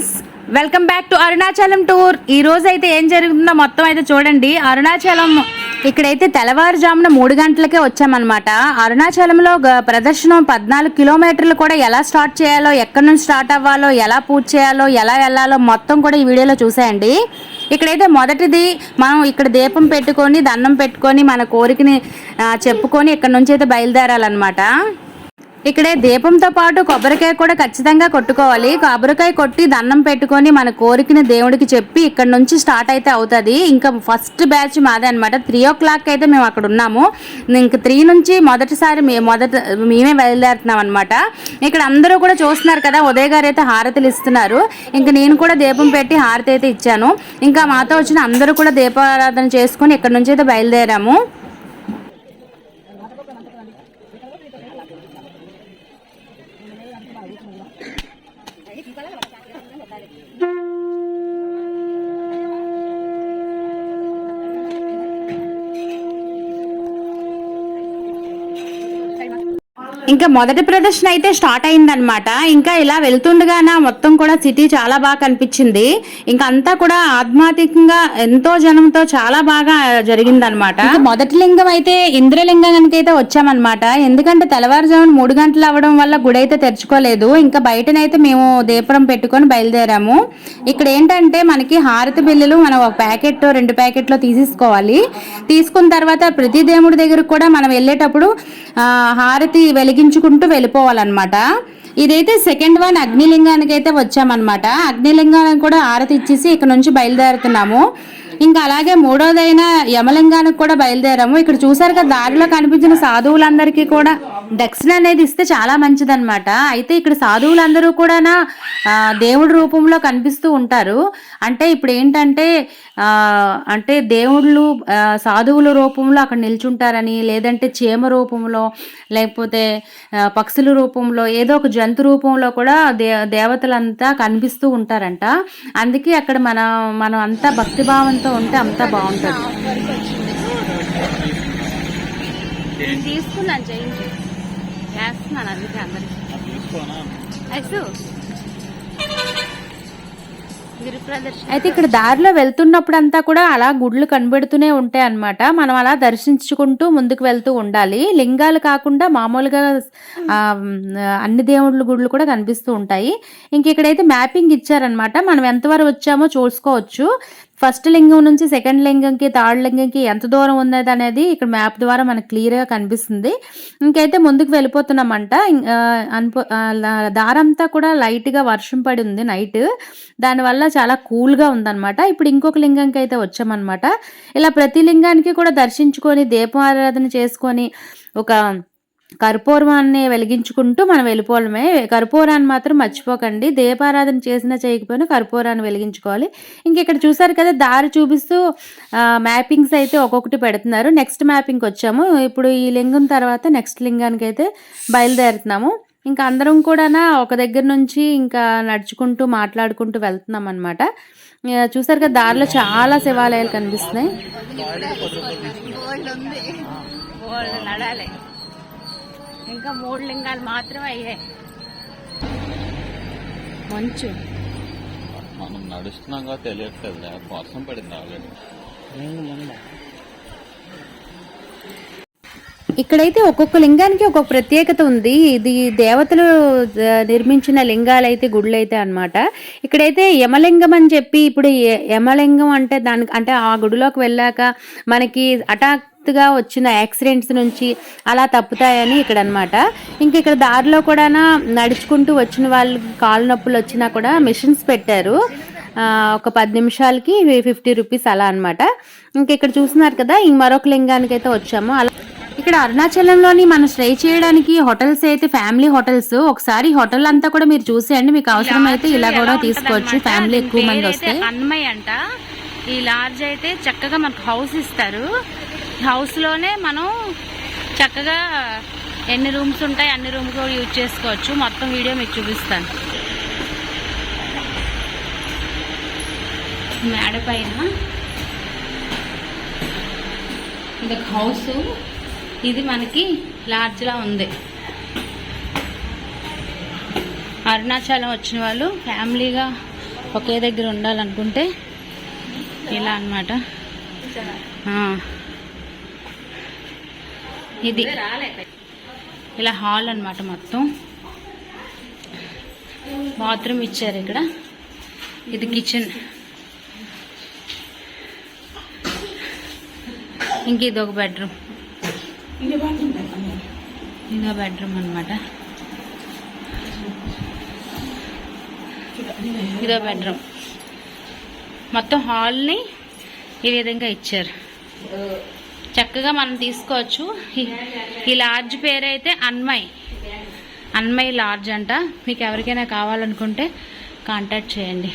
Friends welcome back to Arunachalam tour. ఈ రోజు అయితే ఏం జరుగుతుందో మొత్తం అయితే చూడండి. అరుణాచలం ఇక్కడైతే తెల్లవారుజామున మూడు గంటలకే వచ్చామన్నమాట. అరుణాచలంలో గ- ప్రదర్శనం పద్నాలుగు కిలోమీటర్లు కూడా ఎలా స్టార్ట్ చేయాలో ఎక్కడి నుంచి స్టార్ట్ అవ్వాలో ఎలా పూర్తి చేయాలో ఎలా వెళ్ళాలో మొత్తం కూడా ఈ వీడియోలో చూసేయండి. ఇక్కడైతే మొదటిది మనం ఇక్కడ దీపం పెట్టుకొని దండం పెట్టుకొని మన కోరికని చెప్పుకొని ఇక్కడ నుంచి అయితే బయలుదేరాలన్నమాట. ఇక్కడే దీపంతో పాటు కొబ్బరికాయ కూడా ఖచ్చితంగా కొట్టుకోవాలి. కొబ్బరికాయ కొట్టి దండం పెట్టుకొని మన కోరికని దేవుడికి చెప్పి ఇక్కడ నుంచి స్టార్ట్ అయితే అవుతుంది. ఇంకా ఫస్ట్ బ్యాచ్ మాదే అనమాట త్రీ ఓ క్లాక్ అయితే మేము అక్కడ ఉన్నాము. ఇంక త్రీ నుంచి మొదటిసారి మే మొదట మేమే బయలుదేరుతున్నాం అనమాట ఇక్కడ అందరూ కూడా చూస్తున్నారు కదా ఉదయ్ గారు అయితే హారతులు ఇస్తున్నారు. ఇంకా నేను కూడా దీపం పెట్టి హారతి అయితే ఇచ్చాను. ఇంకా మాతో వచ్చిన అందరూ కూడా దీపారాధన చేసుకొని ఇక్కడ నుంచి అయితే బయలుదేరాము. ఇంకా మొదటి ప్రదర్శన అయితే స్టార్ట్ అయిందనమాట ఇంకా ఇలా వెళ్తుండగానే మొత్తం కూడా సిటీ చాలా బాగా కనిపించింది. ఇంకా అంతా కూడా ఆధ్యాత్మికంగా ఎంతో జనంతో చాలా బాగా జరిగిందనమాట అనమాట మొదటి లింగం అయితే ఇంద్రలింగానికి అయితే వచ్చామన్నమాట. ఎందుకంటే తెల్లవారుజామున మూడు గంటలు అవ్వడం వల్ల గుడి అయితే తెరుచుకోలేదు. ఇంకా బయటనైతే మేము దీపం పెట్టుకొని బయలుదేరాము. ఇక్కడ ఏంటంటే మనకి హారతి బిల్లులు మనం ఒక ప్యాకెట్ రెండు ప్యాకెట్లో తీసేసుకోవాలి. తీసుకున్న తర్వాత ప్రతి దేవుడి దగ్గర కూడా మనం వెళ్ళేటప్పుడు హారతి వెలిగి తగ్గించుకుంటూ వెళ్ళిపోవాలన్నమాట. ఇదైతే సెకండ్ వన్ అగ్నిలింగానికి అయితే వచ్చామన్నమాట. అగ్నిలింగానికి కూడా ఆరతి ఇచ్చేసి ఇక్కడ నుంచి బయలుదేరుతున్నాము. ఇంకా అలాగే మూడోదైన యమలింగానికి కూడా బయలుదేరాము. ఇక్కడ చూసారు కదా దారిలో కనిపించిన సాధువులందరికీ కూడా దక్షిణ అనేది ఇస్తే చాలా మంచిదన్నమాట. అయితే ఇక్కడ సాధువులందరూ కూడా దేవుడి రూపంలో కనిపిస్తూ ఉంటారు. అంటే ఇప్పుడు ఏంటంటే అంటే దేవుళ్ళు సాధువుల రూపంలో అక్కడ నిల్చుంటారని లేదంటే చీమ రూపంలో లేకపోతే పక్షుల రూపంలో ఏదో ఒక జంతు రూపంలో కూడా దే దేవతలంతా కనిపిస్తూ ఉంటారంట. అందుకే అక్కడ మన మనం అంతా భక్తిభావంతో ఉంటే అంతా బాగుంటుంది. నేను తీసుకున్నాను చేయించి వేస్తున్నాను అందుకే అందరికి. అయితే ఇక్కడ దారిలో వెళ్తున్నప్పుడు అంతా కూడా అలా గుడ్లు కనబెడుతూనే ఉంటాయి అన్నమాట. మనం అలా దర్శించుకుంటూ ముందుకు వెళ్తూ ఉండాలి. లింగాలు కాకుండా మామూలుగా అన్ని దేవుళ్ళ గుళ్ళు కూడా కనిపిస్తూ ఉంటాయి. ఇంక ఇక్కడైతే మ్యాపింగ్ ఇచ్చారనమాట మనం ఎంతవరకు వచ్చామో చూసుకోవచ్చు. ఫస్ట్ లింగం నుంచి సెకండ్ లింగంకి థర్డ్ లింగంకి ఎంత దూరం ఉన్నది అనేది ఇక్కడ మ్యాప్ ద్వారా మనకు క్లియర్గా కనిపిస్తుంది. ఇంకైతే ముందుకు వెళ్ళిపోతున్నామంట. ఇం- దారంతా కూడా లైట్గా వర్షం పడి ఉంది నైట్. దానివల్ల చాలా కూల్గా ఉందన్నమాట. ఇప్పుడు ఇంకొక లింగంకి అయితే వచ్చామన్నమాట. ఇలా ప్రతి లింగానికి కూడా దర్శించుకొని దీపారాధన చేసుకొని ఒక కర్పూరాన్ని వెలిగించుకుంటూ మనం వెళ్ళిపోవడమే. కర్పూరాన్ని మాత్రం మర్చిపోకండి. దీపారాధన చేసినా చేయకపోయినా కర్పూరాన్ని వెలిగించుకోవాలి. ఇంక ఇక్కడ చూసారు కదా దారి చూపిస్తూ మ్యాపింగ్స్ అయితే ఒక్కొక్కటి పెడుతున్నారు. నెక్స్ట్ మ్యాపింగ్కి వచ్చాము. ఇప్పుడు ఈ లింగం తర్వాత నెక్స్ట్ లింగానికి అయితే బయలుదేరుతున్నాము. ఇంకా అందరం కూడా ఒక దగ్గర నుంచి ఇంకా నడుచుకుంటూ మాట్లాడుకుంటూ వెళ్తున్నాం అనమాట చూసారు కదా దారిలో చాలా శివాలయాలు కనిపిస్తున్నాయి. ఇంకా మూడు లింగాలు మాత్రమే అయ్యాయి. మంచు. మనం నడుస్తున్నాం కాబట్టి తెలియట్లేదు వర్షం పడింది ఆల్రెడీ? ఇక్కడైతే ఒక్కొక్క లింగానికి ఒక్కొక్క ప్రత్యేకత ఉంది. ఇది దేవతలు నిర్మించిన లింగాలు అయితే గుళ్ళు అయితే అనమాట ఇక్కడైతే యమలింగం అని చెప్పి ఇప్పుడు యమలింగం అంటే దానికి అంటే ఆ గుడిలోకి వెళ్ళాక మనకి హఠాత్తుగా వచ్చిన యాక్సిడెంట్స్ నుంచి అలా తప్పుతాయని ఇక్కడ అనమాట ఇంక ఇక్కడ దారిలో కూడా నడుచుకుంటూ వచ్చిన వాళ్ళకి కాలు నొప్పులు వచ్చినా కూడా మిషన్స్ పెట్టారు. ఒక పది నిమిషాలకి ఫిఫ్టీ రూపీస్ అలా అనమాట. ఇంక ఇక్కడ చూస్తున్నారు కదా ఈ మరొక లింగానికి అయితే వచ్చాము. అలా ఇక్కడ అరుణాచలంలోని మనం స్టే చేయడానికి హోటల్స్ అయితే ఫ్యామిలీ హోటల్స్ ఒకసారి హోటల్ అంతా కూడా మీరు చూసేయండి. మీకు అవసరం అయితే ఇలా కూడా తీసుకోవచ్చు. ఫ్యామిలీ ఎక్కువ మంది వస్తే. అన్మయ్య అంట. ఈ లాడ్జ్ అయితే చక్కగా మనకు హౌస్ ఇస్తారు. హౌస్లోనే మనం చక్కగా ఎన్ని రూమ్స్ ఉంటాయి అన్ని రూమ్స్ కూడా యూజ్ చేసుకోవచ్చు. మొత్తం వీడియో మీకు చూపిస్తాను. మేడ పైన ఇది హౌస్ ఇది మనకి లార్జ్లా ఉంది. అరుణాచలం వచ్చిన వాళ్ళు ఫ్యామిలీగా ఒకే దగ్గర ఉండాలనుకుంటే ఇలా అన్నమాట. ఇది. ఇలా హాల్ అన్నమాట మొత్తం. బాత్రూమ్ ఇచ్చారు ఇక్కడ. ఇది కిచెన్. ఇంక ఇది ఒక బెడ్రూమ్. ఇదో బెడ్రూమ్ అనమాట ఇదో బెడ్రూమ్. మొత్తం హాల్ని ఈ విధంగా ఇచ్చారు. చక్కగా మనం తీసుకోవచ్చు. ఈ- లార్జ్ పేరు అయితే అన్మయ్. అన్మయ్ లార్జ్ అంట. మీకు ఎవరికైనా కావాలనుకుంటే కాంటాక్ట్ చేయండి.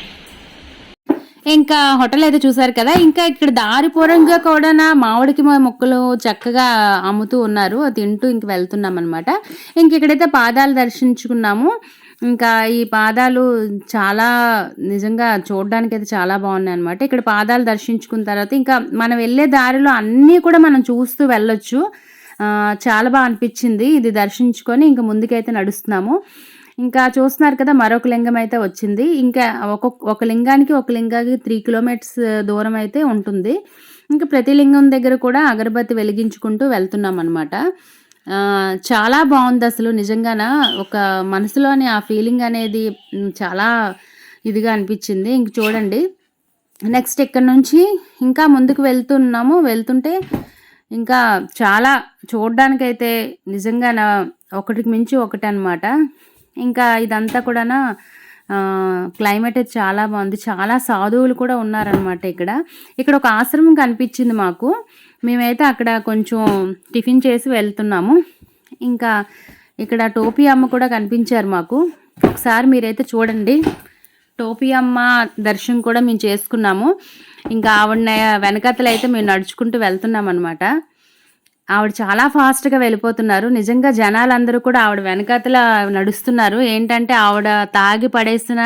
ఇంకా హోటల్ అయితే చూసారు కదా. ఇంకా ఇక్కడ దారి పూర్వంగా కూడా మామిడికి మొక్కలు చక్కగా అమ్ముతూ ఉన్నారు. అది తింటూ ఇంక వెళ్తున్నాం అనమాట ఇంక ఇక్కడైతే పాదాలు దర్శించుకున్నాము. ఇంకా ఈ పాదాలు చాలా నిజంగా చూడడానికి అయితే చాలా బాగున్నాయి అనమాట ఇక్కడ పాదాలు దర్శించుకున్న తర్వాత ఇంకా మనం వెళ్ళే దారిలో అన్నీ కూడా మనం చూస్తూ వెళ్ళొచ్చు. చాలా బాగా అనిపించింది ఇది దర్శించుకొని ఇంకా ముందుకైతే నడుస్తున్నాము. ఇంకా చూస్తున్నారు కదా మరొక లింగం అయితే వచ్చింది. ఇంకా ఒక్కొక్క ఒక లింగానికి ఒక లింగానికి త్రీ కిలోమీటర్స్ దూరం అయితే ఉంటుంది. ఇంకా ప్రతి లింగం దగ్గర కూడా అగరబత్తి వెలిగించుకుంటూ వెళ్తున్నాం అనమాట చాలా బాగుంది అసలు. నిజంగాన? ఒక మనసులోని ఆ ఫీలింగ్ అనేది చాలా ఇదిగా అనిపించింది. ఇంక చూడండి. నెక్స్ట్ ఇక్కడ నుంచి ఇంకా ముందుకు వెళ్తున్నాము. వెళ్తుంటే ఇంకా చాలా చూడడానికైతే నిజంగా నా ఒకటికి మించి ఒకటి అనమాట ఇంకా ఇదంతా కూడా క్లైమేట్ అయితే చాలా బాగుంది. చాలా సాధువులు కూడా ఉన్నారనమాట ఇక్కడ. ఇక్కడ ఒక ఆశ్రమం కనిపించింది మాకు. మేమైతే అక్కడ కొంచెం టిఫిన్ చేసి వెళ్తున్నాము. ఇంకా ఇక్కడ టోపీ అమ్మ కూడా కనిపించారు మాకు. ఒకసారి మీరైతే చూడండి. టోపీ అమ్మ దర్శనం కూడా మేము చేసుకున్నాము. ఇంకా ఆవిడ వెనకతలైతే మేము నడుచుకుంటూ వెళ్తున్నాం అనమాట ఆవిడ చాలా ఫాస్ట్గా వెళ్ళిపోతున్నారు. నిజంగా జనాలందరూ కూడా ఆవిడ వెనకాతల నడుస్తున్నారు. ఏంటంటే ఆవిడ తాగి పడేసిన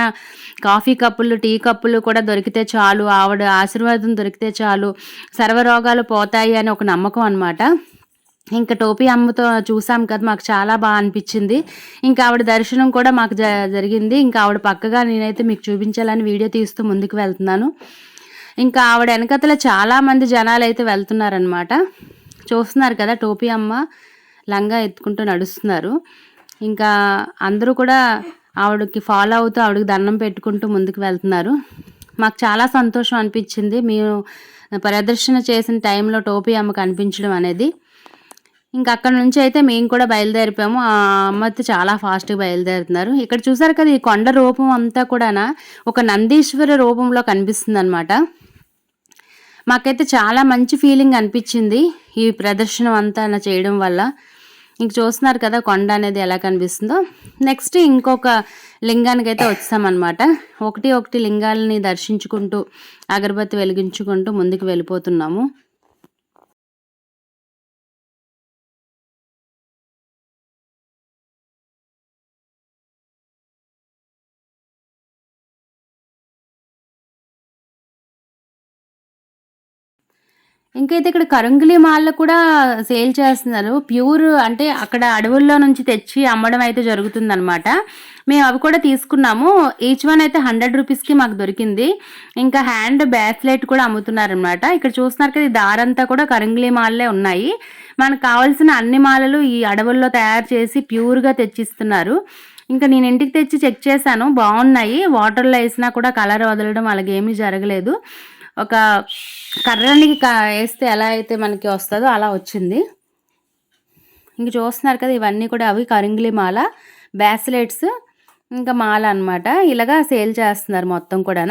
కాఫీ కప్పులు టీ కప్పులు కూడా దొరికితే చాలు. ఆవిడ ఆశీర్వాదం దొరికితే చాలు. సర్వరోగాలు పోతాయి అని ఒక నమ్మకం అనమాట ఇంకా టోపీ అమ్మతో చూసాం కదా మాకు చాలా బాగా అనిపించింది. ఇంకా ఆవిడ దర్శనం కూడా మాకు జ జరిగింది. ఇంకా ఆవిడ పక్కగా నేనైతే మీకు చూపించాలని వీడియో తీస్తూ ముందుకు వెళ్తున్నాను. ఇంకా ఆవిడ వెనకతల చాలామంది జనాలు అయితే వెళ్తున్నారనమాట చూస్తున్నారు కదా టోపీ అమ్మ లంగా ఎత్తుకుంటూ నడుస్తున్నారు. ఇంకా అందరూ కూడా ఆవిడకి ఫాలో అవుతూ ఆవిడకి దండం పెట్టుకుంటూ ముందుకు వెళ్తున్నారు. మాకు చాలా సంతోషం అనిపించింది. మేము ప్రదర్శన చేసిన టైంలో టోపీ అమ్మ కనిపించడం అనేది. ఇంకా అక్కడ నుంచి అయితే మేము కూడా బయలుదేరిపోయాము. ఆ అమ్మతో చాలా ఫాస్ట్గా బయలుదేరుతున్నారు. ఇక్కడ చూసారు కదా ఈ కొండ రూపం అంతా కూడా ఒక నందీశ్వర రూపంలో కనిపిస్తుంది అనమాట మాకైతే చాలా మంచి ఫీలింగ్ అనిపించింది ఈ ప్రదర్శనం అంతా అలా చేయడం వల్ల. ఇంక చూస్తున్నారు కదా కొండ అనేది ఎలా కనిపిస్తుందో. నెక్స్ట్ ఇంకొక లింగానికి అయితే వచ్చామన్నమాట. ఒకటి ఒకటి లింగాలని దర్శించుకుంటూ అగరబత్తి వెలిగించుకుంటూ ముందుకు వెళ్ళిపోతున్నాము. ఇంకైతే ఇక్కడ కరంగులి మాల్లో కూడా సేల్ చేస్తున్నారు. ప్యూర్ అంటే అక్కడ అడవుల్లో నుంచి తెచ్చి అమ్మడం అయితే జరుగుతుంది అనమాట మేము అవి కూడా తీసుకున్నాము. ఈచ్ వన్ అయితే హండ్రెడ్ రూపీస్కి మాకు దొరికింది. ఇంకా హ్యాండ్ బ్యాస్లెట్ కూడా అమ్ముతున్నారనమాట ఇక్కడ చూస్తున్నారు కదా ఈ దారంతా కూడా కరంగులి మాల్లే ఉన్నాయి. మనకు కావాల్సిన అన్ని మాలలు ఈ అడవుల్లో తయారు చేసి ప్యూర్గా తెచ్చిస్తున్నారు. ఇంకా నేను ఇంటికి తెచ్చి చెక్ చేశాను. బాగున్నాయి. వాటర్లో వేసినా కూడా కలర్ వదలడం అలాగేమీ జరగలేదు. ఒక కర్రనికి వేస్తే ఎలా అయితే మనకి వస్తుందో అలా వచ్చింది. ఇంక చూస్తున్నారు కదా ఇవన్నీ కూడా అవి కరింగిలి మాల బ్యాస్లెట్స్ ఇంకా మాల అన్నమాట. ఇలాగా సేల్ చేస్తున్నారు మొత్తం కూడా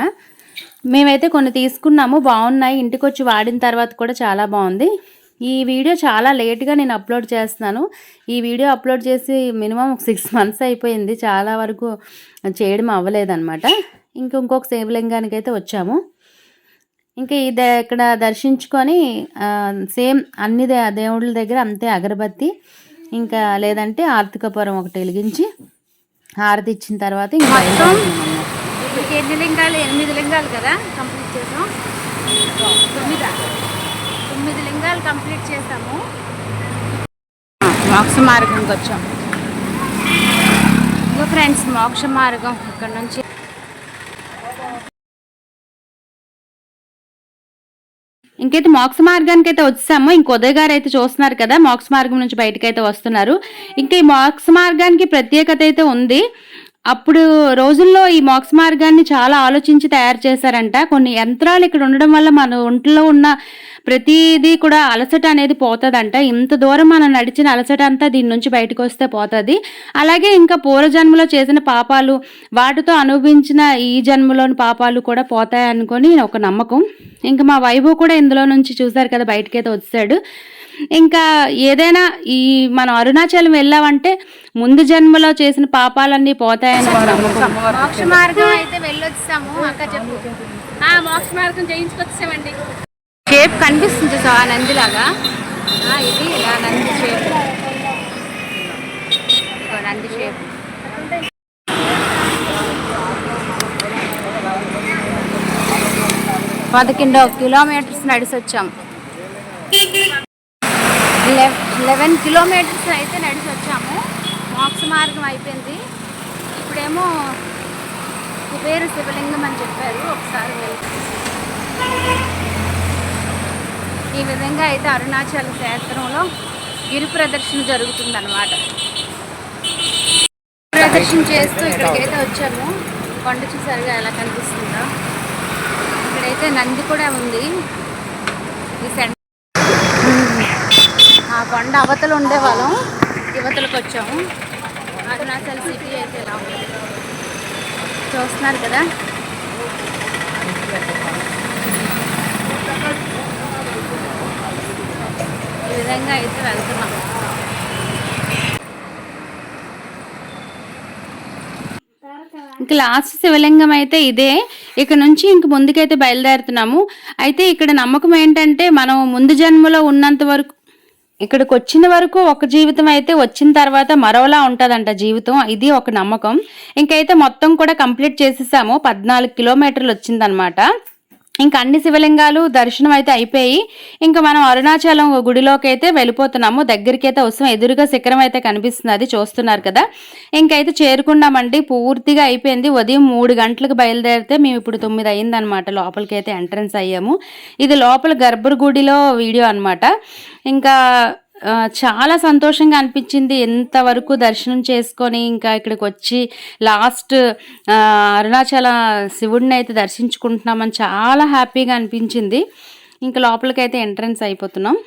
మేమైతే కొన్ని తీసుకున్నాము బాగున్నాయి. ఇంటికి వచ్చి వాడిన తర్వాత కూడా చాలా బాగుంది. ఈ వీడియో చాలా లేట్గా నేను అప్లోడ్ చేస్తున్నాను. ఈ వీడియో అప్లోడ్ చేసి మినిమం సిక్స్ మంత్స్ అయిపోయింది. చాలా వరకు చేయడం అవ్వలేదన్నమాట. ఇంక ఇంకొక శివలింగానికి అయితే వచ్చాము. ఇంకా ఇది ఇక్కడ దర్శించుకొని సేమ్ అన్ని దే- దేవుళ్ళ దగ్గర అంతే అగరబత్తి ఇంకా లేదంటే ఆర్తికపురం ఒకటి వెలిగించి హారతి ఇచ్చిన తర్వాత ఇంకా ఎన్ని లింగాలు ఎనిమిది లింగాలు కదా కంప్లీట్ చేసాం? తొమ్మిదా. తొమ్మిది లింగాలు కంప్లీట్ చేసాము. మోక్ష మార్గంకి వచ్చాం ఇగో ఫ్రెండ్స్ మోక్ష మార్గం ఇక్కడ నుంచి ఇంకైతే మోక్ష మార్గానికి అయితే వచ్చాము. ఇంక ఉదయ్ గారు అయితే చూస్తున్నారు కదా మోక్ష మార్గం నుంచి బయటకు అయితే వస్తున్నారు. ఇంకా ఈ మోక్ష మార్గానికి ప్రత్యేకత అయితే ఉంది. అప్పుడు రోజుల్లో ఈ మోక్ష మార్గాన్ని చాలా ఆలోచించి తయారు చేశారంట. కొన్ని యంత్రాలు ఇక్కడ ఉండడం వల్ల మన ఒంట్లో ఉన్న ప్రతిదీ కూడా అలసట అనేది పోతుందంట. ఇంత దూరం మనం నడిచిన అలసట అంతా దీని నుంచి బయటకు వస్తే పోతుంది. అలాగే ఇంకా పూర్వజన్మలో చేసిన పాపాలు వాటితో అనుభవించిన ఈ జన్మలోని పాపాలు కూడా పోతాయి అనుకొని ఒక నమ్మకం. ఇంకా మా వైభవ్ కూడా ఇందులో నుంచి చూసారు కదా బయటకైతే వచ్చాడు. ఇంకా ఏదైనా ఈ మనం అరుణాచలం వెళ్ళామంటే ముందు జన్మలో చేసిన పాపాలన్నీ పోతాయని మోక్ష మార్గం అయితే వెళ్ళొచ్చాము అక్క చెప్పు. ఆ మోక్ష మార్గం చేయించుకొచ్చామండి షేప్ కనిపిస్తుంది సో ఆ నందిలాగా? ఇది ఇలా నంది షేప్ నంది షేప్ పదకొండు కిలోమీటర్స్ నడిచి వచ్చాం లెవెన్ కిలోమీటర్స్ అయితే నడిచి వచ్చాము మోక్ష మార్గం అయిపోయింది. ఇప్పుడేమో కుబేరు శివలింగం అని చెప్పారు. ఒకసారి ఈ విధంగా అయితే అరుణాచల్ క్షేత్రంలో గిరి ప్రదర్శన జరుగుతుందన్నమాట. ప్రదర్శన చేస్తూ ఇక్కడికైతే వచ్చాము. కొండ చూసారుగా ఎలా కనిపిస్తుందో. ఇక్కడైతే నంది కూడా ఉంది. ఈ సెంటర్ కొండ అవతలు ఉండేవాళ్ళం. యువతలకు వచ్చాము. అరుణాచల్ సిటీ అయితే ఇలా ఉంది? చూస్తున్నారు కదా? ఈ విధంగా అయితే వెళ్తున్నాం. ఇంకా లాస్ట్ శివలింగం అయితే ఇదే. ఇక్కడ నుంచి ఇంక ముందుకైతే బయలుదేరుతున్నాము. అయితే ఇక్కడ నమ్మకం ఏంటంటే మనం ముందు జన్మలో ఉన్నంత వరకు ఇక్కడికి వచ్చిన వరకు ఒక జీవితం అయితే వచ్చిన తర్వాత మరోలా ఉంటుందంట జీవితం. ఇది ఒక నమ్మకం. ఇంకైతే మొత్తం కూడా కంప్లీట్ చేసేసాము. పద్నాలుగు కిలోమీటర్లు వచ్చిందనమాట. ఇంకా అన్ని శివలింగాలు దర్శనం అయితే అయిపోయి ఇంకా మనం అరుణాచలం గుడిలోకి అయితే వెళ్ళిపోతున్నాము. దగ్గరికి అయితే వస్తాం ఎదురుగా శిఖరం అయితే కనిపిస్తుంది. అది చూస్తున్నారు కదా. ఇంకైతే చేరుకున్నామండి. పూర్తిగా అయిపోయింది. ఉదయం మూడు గంటలకు బయలుదేరితే మేము ఇప్పుడు తొమ్మిది అయిందనమాట లోపలికి అయితే ఎంట్రన్స్ అయ్యాము. ఇది లోపల గర్భగుడిలో వీడియో అనమాట ఇంకా చాలా సంతోషంగా అనిపించింది. ఎంతవరకు దర్శనం చేసుకొని ఇంకా ఇక్కడికి వచ్చి లాస్ట్ అరుణాచల శివుడిని అయితే దర్శించుకుంటున్నామని చాలా హ్యాపీగా అనిపించింది. ఇంకా లోపలికైతే ఎంట్రన్స్ అయిపోతున్నాం.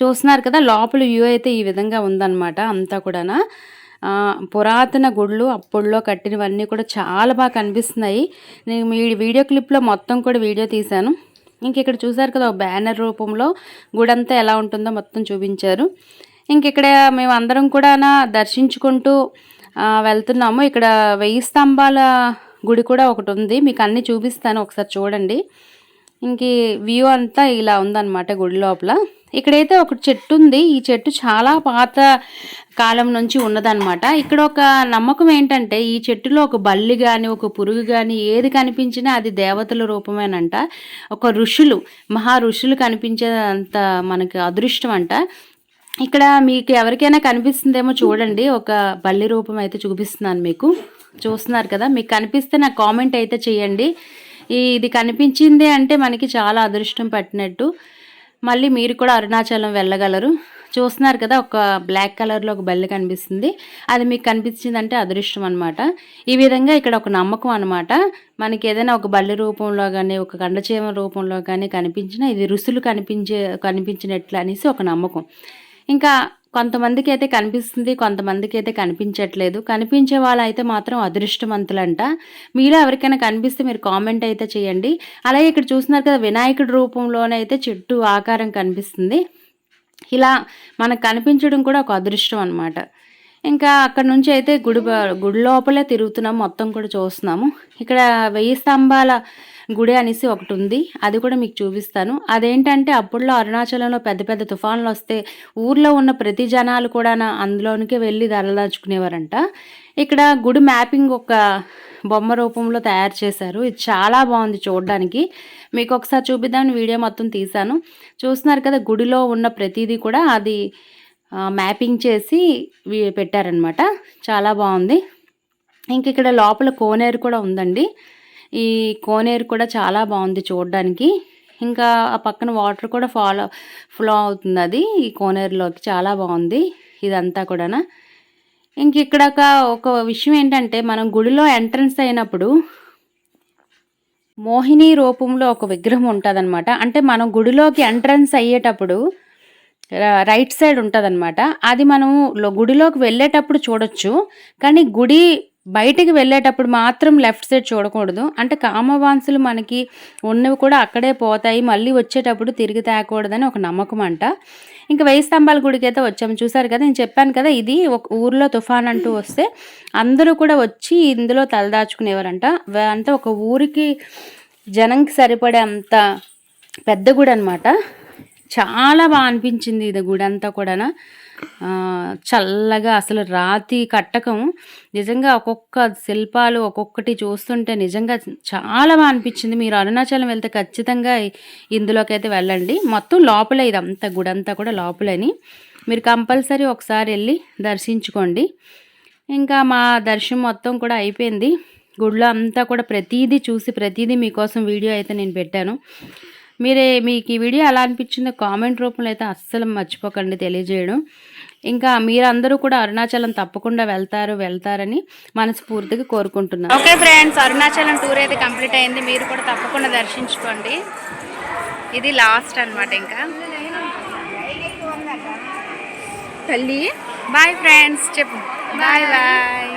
చూస్తున్నారు కదా లోపల వ్యూ అయితే ఈ విధంగా ఉందన్నమాట అంతా కూడా పురాతన గుళ్ళు అప్పుడులో కట్టినవన్నీ కూడా చాలా బాగా కనిపిస్తున్నాయి. నేను మీ వీడియో క్లిప్లో మొత్తం కూడా వీడియో తీశాను. ఇంక ఇక్కడ చూసారు కదా ఒక బ్యానర్ రూపంలో గుడంతా ఎలా ఉంటుందో మొత్తం చూపించారు. ఇంక ఇక్కడ మేము అందరం కూడా దర్శించుకుంటూ వెళ్తున్నాము. ఇక్కడ వెయ్యి స్తంభాల గుడి కూడా ఒకటి ఉంది. మీకు అన్నీ చూపిస్తాను. ఒకసారి చూడండి. ఇంక వ్యూ అంతా ఇలా ఉందన్నమాట గుడి లోపల. ఇక్కడైతే ఒక చెట్టు ఉంది ఈ చెట్టు చాలా పాత కాలం నుంచి ఉన్నదనమాట ఇక్కడ ఒక నమ్మకం ఏంటంటే ఈ చెట్టులో ఒక బల్లి కానీ ఒక పురుగు కానీ ఏది కనిపించినా అది దేవతల రూపమేనంట. ఒక ఋషులు మహా ఋషులు కనిపించేంత మనకి అదృష్టం అంట. ఇక్కడ మీకు ఎవరికైనా కనిపిస్తుందేమో చూడండి. ఒక బల్లి రూపం అయితే చూపిస్తున్నాను మీకు. చూస్తున్నారు కదా? మీకు కనిపిస్తే నాకు కామెంట్ అయితే చేయండి. ఇది కనిపించింది అంటే మనకి చాలా అదృష్టం పట్టినట్టు. మళ్ళీ మీరు కూడా అరుణాచలం వెళ్ళగలరు. చూస్తున్నారు కదా ఒక బ్లాక్ కలర్లో ఒక బల్లి కనిపిస్తుంది. అది మీకు కనిపించిందంటే అదృష్టం అనమాట ఈ విధంగా ఇక్కడ ఒక నమ్మకం అనమాట మనకి ఏదైనా ఒక బల్లి రూపంలో కానీ ఒక కండచీమ రూపంలో కానీ కనిపించినా ఇది రుసులు కనిపించే కనిపించినట్లు అనేసి ఒక నమ్మకం. ఇంకా కొంతమందికి అయితే కనిపిస్తుంది కొంతమందికి అయితే కనిపించట్లేదు. కనిపించే వాళ్ళైతే మాత్రం అదృష్టవంతులంట. మీలో ఎవరికైనా కనిపిస్తే మీరు కామెంట్ అయితే చేయండి. అలాగే ఇక్కడ చూస్తున్నారు కదా వినాయకుడి రూపంలోనే అయితే చెట్టు ఆకారం కనిపిస్తుంది. ఇలా మనకు కనిపించడం కూడా ఒక అదృష్టం అనమాట ఇంకా అక్కడ నుంచి అయితే గుడి గుడి లోపలే తిరుగుతున్నాం మొత్తం కూడా చూస్తున్నాము. ఇక్కడ వెయ్యి స్తంభాల గుడి అనేసి ఒకటి ఉంది. అది కూడా మీకు చూపిస్తాను. అదేంటంటే అప్పుడులో అరుణాచలంలో పెద్ద పెద్ద తుఫాన్లు వస్తే ఊర్లో ఉన్న ప్రతి జనాలు కూడా నా- అందులోనికే వెళ్ళి దరదాచుకునేవారంట ఇక్కడ గుడి మ్యాపింగ్ ఒక బొమ్మ రూపంలో తయారు చేశారు. ఇది చాలా బాగుంది చూడడానికి. మీకు ఒకసారి చూపిద్దామని వీడియో మొత్తం తీశాను. చూస్తున్నారు కదా గుడిలో ఉన్న ప్రతిదీ కూడా అది మ్యాపింగ్ చేసి పెట్టారనమాట చాలా బాగుంది. ఇంక ఇక్కడ లోపల కోనేరు కూడా ఉందండి. ఈ కోనేరు కూడా చాలా బాగుంది చూడడానికి. ఇంకా ఆ పక్కన వాటర్ కూడా ఫాలో ఫ్లో అవుతుంది అది ఈ కోనేరులోకి చాలా బాగుంది ఇదంతా కూడా ఇంక ఇక్కడ ఒక ఒక విషయం ఏంటంటే మనం గుడిలో ఎంట్రన్స్ అయినప్పుడు మోహిని రూపంలో ఒక విగ్రహం ఉంటుందన్నమాట. అంటే మనం గుడిలోకి ఎంట్రన్స్ అయ్యేటప్పుడు రైట్ సైడ్ ఉంటుందన్నమాట. అది మనం గుడిలోకి వెళ్ళేటప్పుడు చూడొచ్చు. కానీ గుడి బయటికి వెళ్ళేటప్పుడు మాత్రం లెఫ్ట్ సైడ్ చూడకూడదు. అంటే కామవాంసులు మనకి ఉన్నవి కూడా అక్కడే పోతాయి. మళ్ళీ వచ్చేటప్పుడు తిరిగి తేకూడదని ఒక నమ్మకం అంట. ఇంకా వెయ్యి స్తంభాల గుడికి అయితే వచ్చాము చూసారు కదా నేను చెప్పాను కదా ఇది ఒక ఊర్లో తుఫాన్ అంటూ వస్తే అందరూ కూడా వచ్చి ఇందులో తలదాచుకునేవారంట. అంటే ఒక ఊరికి జనంకి సరిపడే అంత పెద్ద గుడి అనమాట చాలా బాగా అనిపించింది ఇది గుడి అంతా కూడా చల్లగా అసలు రాతి కట్టకం. నిజంగా ఒక్కొక్క శిల్పాలు ఒక్కొక్కటి చూస్తుంటే నిజంగా చాలా బాగా అనిపించింది. మీరు అరుణాచలం వెళ్తే ఖచ్చితంగా ఇందులోకైతే వెళ్ళండి. మొత్తం లోపలే ఇదంతా గుడంతా కూడా లోపలని. మీరు కంపల్సరీ ఒకసారి వెళ్ళి దర్శించుకోండి. ఇంకా మా దర్శనం మొత్తం కూడా అయిపోయింది. గుడిలో అంతా కూడా ప్రతిదీ చూసి ప్రతిదీ మీకోసం వీడియో అయితే నేను పెట్టాను. మీరే మీకు ఈ వీడియో ఎలా అనిపించిందో కామెంట్ రూపంలో అయితే అస్సలు మర్చిపోకండి తెలియజేయడం. ఇంకా మీరందరూ కూడా అరుణాచలం తప్పకుండా వెళ్తారు వెళ్తారని మనస్ఫూర్తిగా కోరుకుంటున్నాను. ఓకే ఫ్రెండ్స్ అరుణాచలం టూర్ అయితే కంప్లీట్ అయింది. మీరు కూడా తప్పకుండా దర్శించుకోండి. ఇది లాస్ట్ అన్నమాట ఇంకా. తల్లి బాయ్ ఫ్రెండ్స్ చెప్పు. Bye bye.